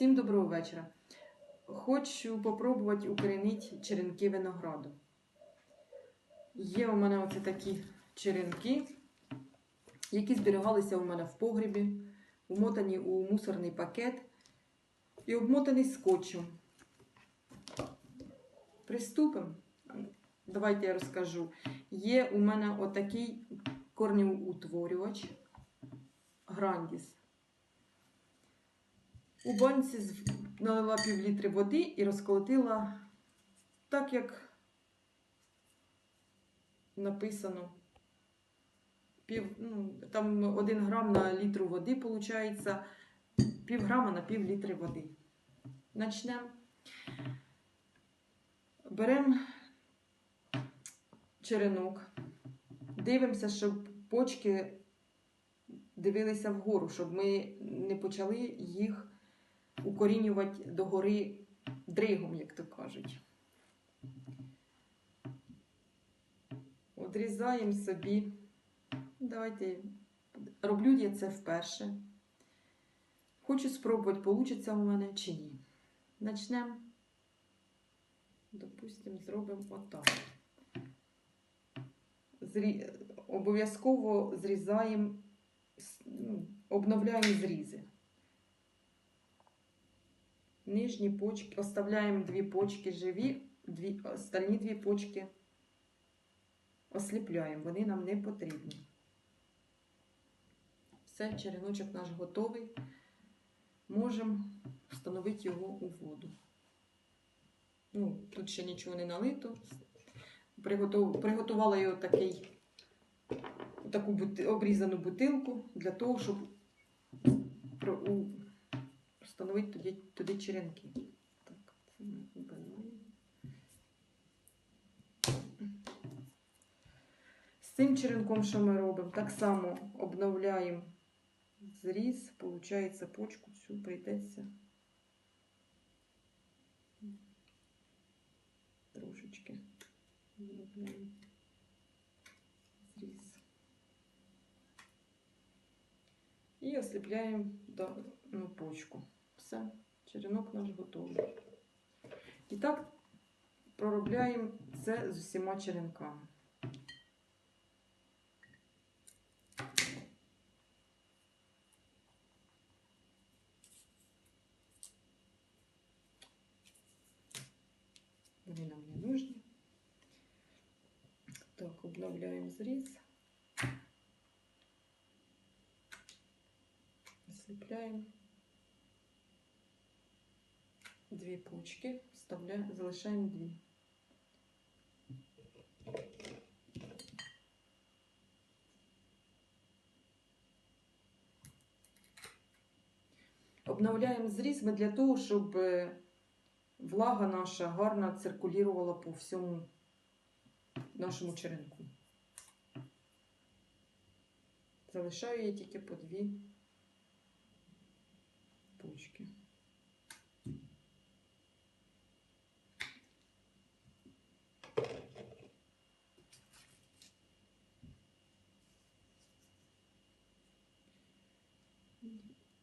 Всім доброго вечора. Хочу попробувати укорінити черенки винограду. Є у мене оце такі черенки, які зберігалися у мене в погрібі, умотані у мусорний пакет і обмотаний скотчем. Приступимо. Давайте я розкажу. Є у мене отакий корнеутворювач Грандіс. У банці налила пів літри води і розколотила так, як написано. Пів, ну, там один грам на літру води виходить, пів грама на пів літри води. Начнемо. Беремо черенок, дивимося, щоб почки дивилися вгору, щоб ми не почали їх укорінювати догори дригом, як то кажуть. Одрізаємо собі. Давайте роблю я це вперше. Хочу спробувати, вийде у мене чи ні. Начнемо. Допустимо, зробимо отак. Зрі... Обов'язково зрізаємо, ну, обновляємо зрізи. Нижні почки, оставляємо дві почки живі, дві, остальні дві почки осліпляємо, вони нам не потрібні. Все, череночок наш готовий. Можемо встановити його у воду. Ну, тут ще нічого не налито. Приготувала його такий, таку бути... обрізану бутилку для того, щоб. Встановити туди, туди черенки. Так, це ми вбираємо. З цим черенком, що ми робимо, так само обновляємо зріз, виходить, почку цю прийдеться трошечки зріз. І осліпляємо до, ну, почку. Все, черенок наш готовий. І так проробляємо це з усіма черенками. Вони нам не нужні. Так, обновляємо зріз. Осліпляємо. Дві пучки, залишаємо дві. Обновляємо зріз ми для того, щоб е, влага наша гарно циркулювала по всьому нашому черенку. Залишаю я тільки по дві пучки.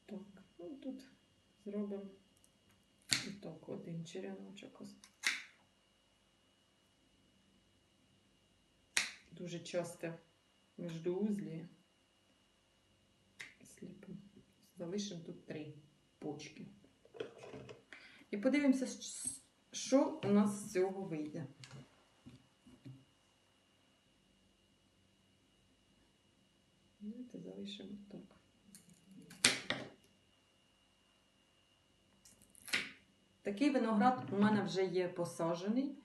Так, ну тут зробимо так один череночок. Дуже часто междуузлі сліпимо. Залишимо тут три почки. І подивимося, що у нас з цього вийде. Давайте залишимо так. Такий виноград у мене вже є посаджений.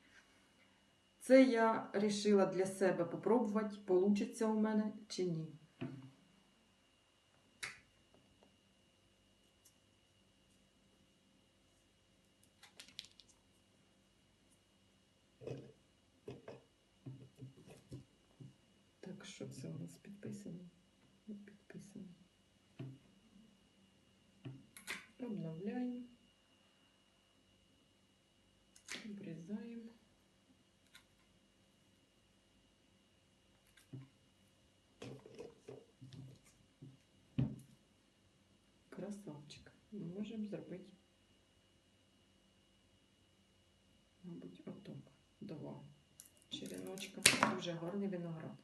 Це я вирішила для себе попробувати, получиться у мене чи ні. красавчик. Ми можемо зробити, мабуть, оток. Два. Череночка. Дуже гарний виноград.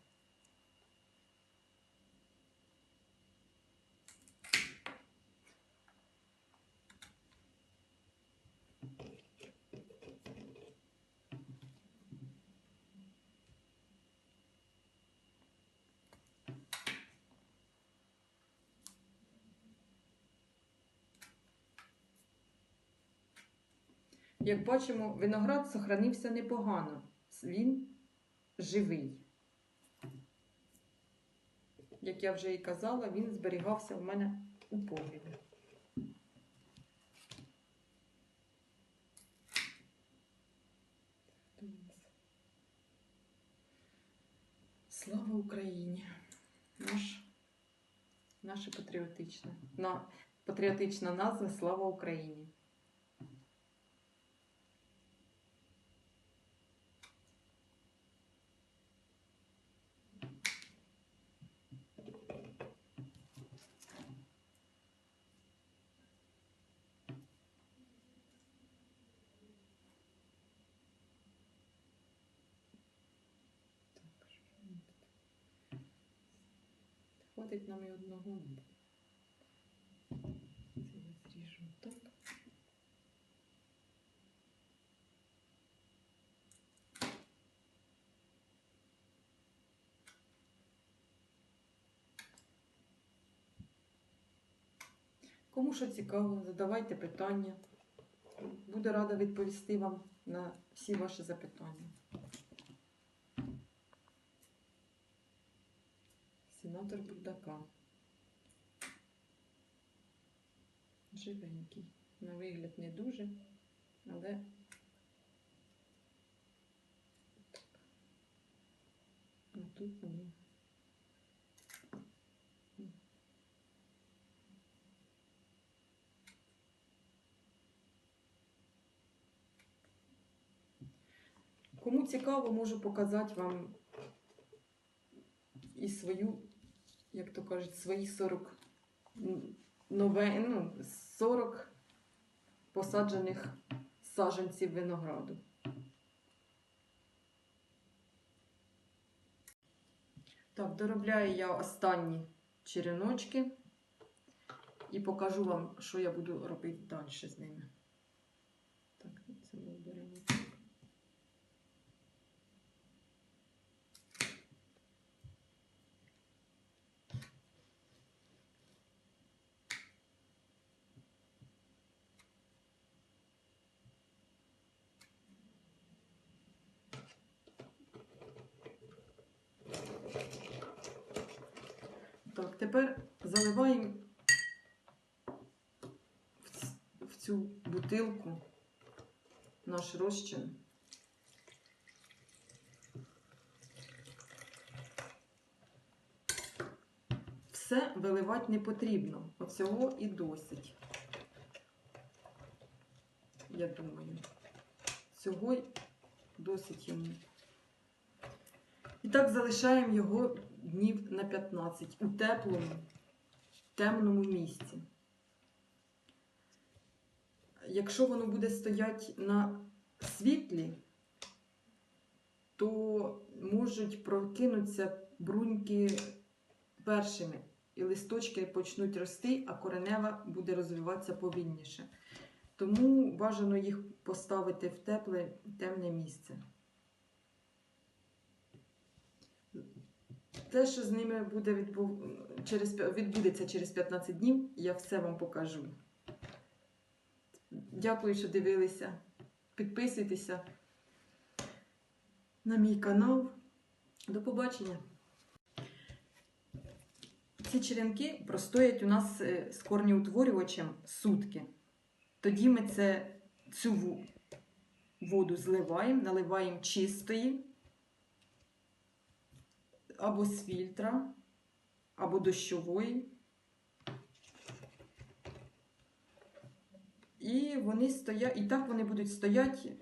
Як бачимо, виноград сохранився непогано. Він живий. Як я вже і казала, він зберігався в мене у погрібі. Слава Україні! Наш, наше патріотичне. На, патріотична назва Слава Україні. Хватить нам і одного. Це я зріжу так. Кому що цікаво, задавайте питання. Буду рада відповісти вам на всі ваші запитання. Сенатор Будака. Живенький. На вигляд не дуже, але. А тут вони. Кому цікаво, можу показати вам і свою, як то кажуть, свої 40 нове, ну, 40 посаджених саджанців винограду. Так, доробляю я останні череночки і покажу вам, що я буду робити далі з ними. Так, це ми беремо. так. Так, тепер заливаємо в цю бутилку наш розчин. Все виливати не потрібно. Оцього і досить. Я думаю. Цього досить йому. І так залишаємо його днів на 15 у теплому, темному місці. Якщо воно буде стояти на світлі, то можуть прокинутися бруньки першими, і листочки почнуть рости, а коренева буде розвиватися повільніше. Тому бажано їх поставити в тепле, темне місце. Те, що з ними буде відбув... через... відбудеться через 15 днів, я все вам покажу. Дякую, що дивилися. Підписуйтеся на мій канал. До побачення. Ці черенки простоять у нас е, з корнеутворювачем сутки. Тоді ми це, цю воду зливаємо, наливаємо чистої або з фільтра, або дощової. І вони стоять, і так вони будуть стояти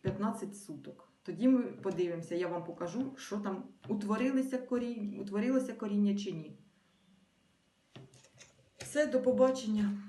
15 суток. Тоді ми подивимося, я вам покажу, що там утворилося коріння, утворилося коріння чи ні. Все, до побачення.